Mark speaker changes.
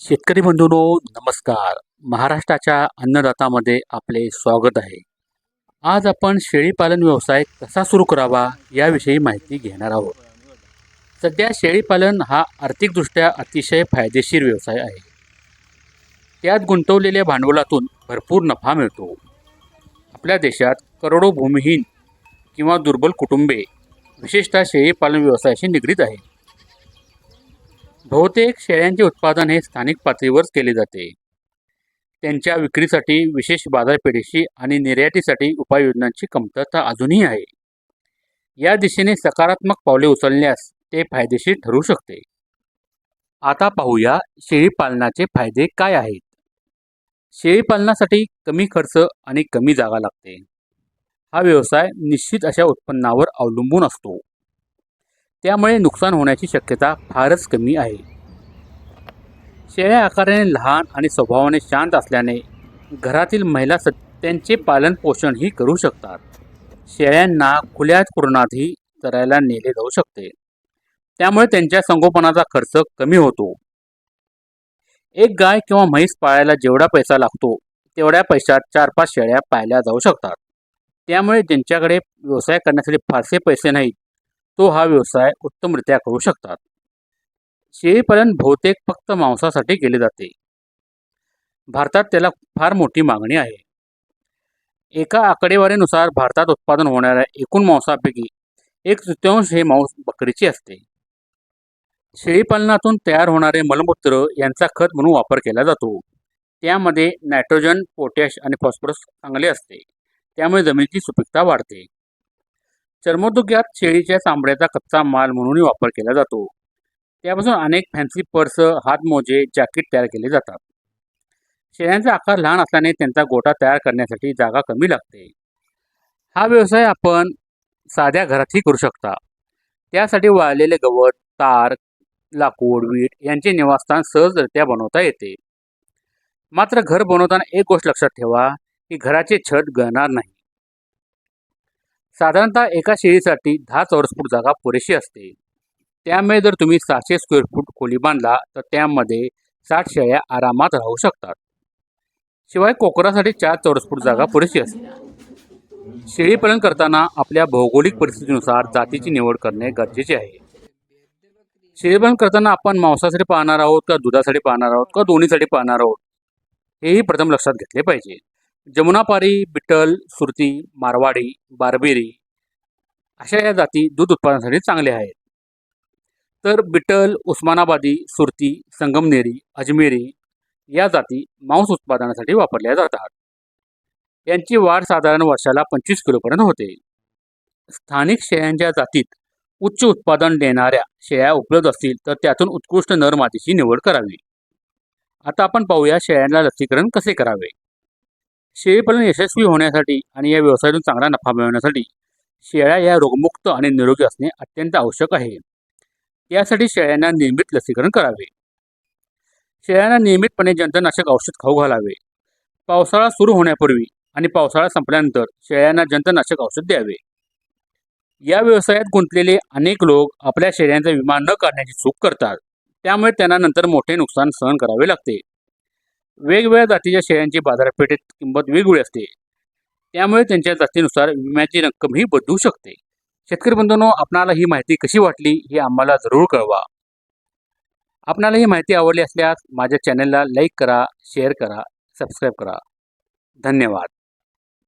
Speaker 1: शेतकरी बंधूनो नमस्कार. महाराष्ट्राच्या अन्नदातामध्ये आपले स्वागत आहे. आज आपण शेळीपालन व्यवसाय कसा सुरू करावा याविषयी माहिती घेणार आहोत. सध्या शेळीपालन हा आर्थिकदृष्ट्या अतिशय फायदेशीर व्यवसाय आहे. त्यात गुंतवलेल्या भांडवलातून भरपूर नफा मिळतो. आपल्या देशात करोडो भूमिहीन किंवा दुर्बल कुटुंबे विशेषतः शेळीपालन व्यवसायाशी निगडीत आहेत. बहुतेक शेळ्यांचे उत्पादन हे स्थानिक पातळीवरच केले जाते. त्यांच्या विक्रीसाठी विशेष बाजारपेठेशी आणि निर्यातीसाठी उपाययोजनांची कमतरता अजूनही आहे. या दिशेने सकारात्मक पावले उचलण्यास ते फायदेशीर ठरू शकते. आता पाहूया शेळीपालनाचे फायदे काय आहेत. शेळीपालनासाठी कमी खर्च आणि कमी जागा लागते. हा व्यवसाय निश्चित अशा उत्पन्नावर अवलंबून असतो. त्यामुळे नुकसान होण्याची शक्यता फारच कमी आहे. शेळ्या आकाराने लहान आणि स्वभावाने शांत असल्याने घरातील महिला स त्यांचे पालन पोषणही करू शकतात. शेळ्यांना खुल्या कुरणातही चरायला नेले जाऊ शकते. त्यामुळे त्यांच्या संगोपनाचा खर्च कमी होतो. एक गाय किंवा म्हैस पाळायला जेवढा पैसा लागतो तेवढ्या पैशात चार पाच शेळ्या पाळल्या जाऊ शकतात. त्यामुळे ज्यांच्याकडे व्यवसाय करण्यासाठी फारसे पैसे नाहीत तो हा व्यवसाय उत्तमरित्या करू शकतात. शेळीपालन बहुतेक फक्त मांसासाठी केले जाते. भारतात त्याला फार मोठी मागणी आहे. एका आकडेवारीनुसार भारतात उत्पादन होणाऱ्या एकूण मांसापैकी एक तृतीयांश हे मांस बकरीचे असते. शेळीपालनातून तयार होणारे मलमूत्र यांचा खत म्हणून वापर केला जातो. त्यामध्ये नायट्रोजन पोटॅश आणि फॉस्फरस चांगले असते. त्यामुळे जमिनीची सुपीकता वाढते. चर्मोद्योगात शेळीच्या चामड्याचा कच्चा माल म्हणूनही वापर केला जातो. त्यापासून अनेक फॅन्सी पर्स हातमोजे जॅकेट तयार केले जातात. शेळ्यांचा आकार लहान असल्याने त्यांचा गोटा तयार करण्यासाठी जागा कमी लागते. हा व्यवसाय आपण साध्या घरातही करू शकता. त्यासाठी वाळलेले गवत तार लाकूड वीट यांचे निवासस्थान सहजरित्या बनवता येते. मात्र घर बनवताना एक गोष्ट लक्षात ठेवा की घराचे छत गळणार नाही. साधारणतः एका शेळीसाठी दहा चौरस फूट जागा पुरेशी असते. त्यामुळे जर तुम्ही सहाशे स्क्वेअर फूट खोली बांधला तर त्यामध्ये साठ शेळ्या आरामात राहू शकतात. शिवाय कोकरासाठी चार चौरस फूट जागा पुरेशी असते. शेळीपालन करताना आपल्या भौगोलिक परिस्थितीनुसार जातीची निवड करणे गरजेचे आहे. शेळीपालन करताना आपण मांसासाठी पाहणार आहोत का दुधासाठी पाहणार आहोत का दोन्हीसाठी पाहणार आहोत हेही प्रथम लक्षात घेतले पाहिजे. जमुनापारी बिटल सुरती मारवाडी बारबेरी अशा या जाती दूध उत्पादनासाठी चांगल्या आहेत. तर बिटल उस्मानाबादी सुरती संगमनेरी अजमेरी या जाती मांस उत्पादनासाठी वापरल्या जातात. यांची वाढ साधारण वर्षाला पंचवीस किलोपर्यंत होते. स्थानिक शेळ्यांच्या जातीत उच्च उत्पादन देणाऱ्या शेळ्या उपलब्ध असतील तर त्यातून उत्कृष्ट नर मातीची निवड करावी. आता आपण पाहूया शेळ्यांना लसीकरण कसे करावे. शेळीपालन यशस्वी होण्यासाठी आणि या व्यवसायातून चांगला नफा मिळवण्यासाठी शेळ्या या रोगमुक्त आणि निरोगी असणे अत्यंत आवश्यक आहे. यासाठी शेळ्यांना नियमित लसीकरण करावे. शेळ्यांना नियमितपणे जंतनाशक औषध खाऊ घालावे. पावसाळा सुरू होण्यापूर्वी आणि पावसाळा संपल्यानंतर शेळ्यांना जंतनाशक औषध द्यावे. या व्यवसायात गुंतलेले अनेक लोक आपल्या शेळ्यांचा विमा न काढण्याची चूक करतात. त्यामुळे त्यांना नंतर मोठे नुकसान सहन करावे लागते. वेगवेगळ्या जातीच्या शेळ्यांची बाजारपेठेत किंमत वेगवेगळी असते. त्यामुळे त्यांच्या जातीनुसार विम्याची रक्कमही बदलू शकते. शेतकरी बंधूंनो आपणाला ही माहिती कशी वाटली हे आम्हाला जरूर कळवा. आपणाला ही माहिती आवडली असल्यास माझ्या चॅनलला लाईक करा शेअर करा सबस्क्राईब करा. धन्यवाद.